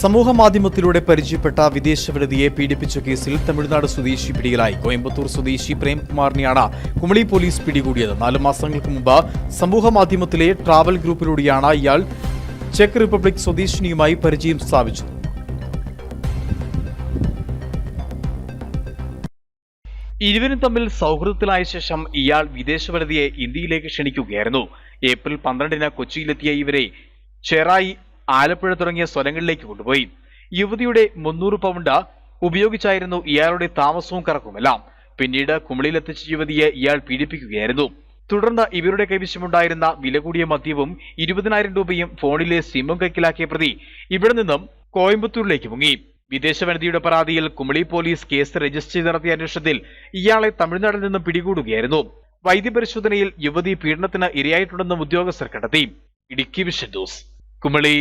സമൂഹ മാധ്യമത്തിലൂടെ പരിചയപ്പെട്ട വിദേശ വനിതയെ പീഡിപ്പിച്ച കേസിൽ തമിഴ്നാട് സ്വദേശി പിടിയിലായി. കോയമ്പത്തൂർ സ്വദേശി പ്രേംകുമാറിനെയാണ് കുമളി പോലീസ് പിടികൂടിയത്. നാല് മാസങ്ങൾക്ക് മുമ്പ് സമൂഹ മാധ്യമത്തിലെ ട്രാവൽ ഗ്രൂപ്പിലൂടെയാണ് ഇയാൾ ചെക്ക് റിപ്പബ്ലിക് സ്വദേശിനിയുമായി പരിചയം സ്ഥാപിച്ചത്. ഇരുവരും തമ്മിൽ സൗഹൃദത്തിലായ ശേഷം ഇയാൾ വിദേശ വനിതയെ ഇന്ത്യയിലേക്ക് ക്ഷണിക്കുകയായിരുന്നു. ഏപ്രിൽ പന്ത്രണ്ടിന് കൊച്ചിയിലെത്തിയ ഇവരെ ചെറായി ആലപ്പുഴ തുടങ്ങിയ സ്ഥലങ്ങളിലേക്ക് കൊണ്ടുപോയി. യുവതിയുടെ മുന്നൂറ് പൗണ്ട് ഉപയോഗിച്ചായിരുന്നു ഇയാളുടെ താമസവും കറക്കുമെല്ലാം. പിന്നീട് കുമളിയിലെത്തിച്ച യുവതിയെ ഇയാൾ പീഡിപ്പിക്കുകയായിരുന്നു. തുടർന്ന് ഇവരുടെ കൈവശമുണ്ടായിരുന്ന വില കൂടിയ മദ്യവും ഇരുപതിനായിരം രൂപയും ഫോണിലെ സിമ്മും കൈക്കലാക്കിയ പ്രതി ഇവിടെ നിന്നും കോയമ്പത്തൂരിലേക്ക് മുങ്ങി. വിദേശ വനിതയുടെ പരാതിയിൽ കുമളി പോലീസ് കേസ് രജിസ്റ്റർ ചെയ്ത് നടത്തിയ അന്വേഷണത്തിൽ ഇയാളെ തമിഴ്നാട്ടിൽ നിന്നും പിടികൂടുകയായിരുന്നു. വൈദ്യപരിശോധനയിൽ യുവതി പീഡനത്തിന് ഇരയായിട്ടുണ്ടെന്നും ഉദ്യോഗസ്ഥർ കണ്ടെത്തി. Idukki vision news. കുമളി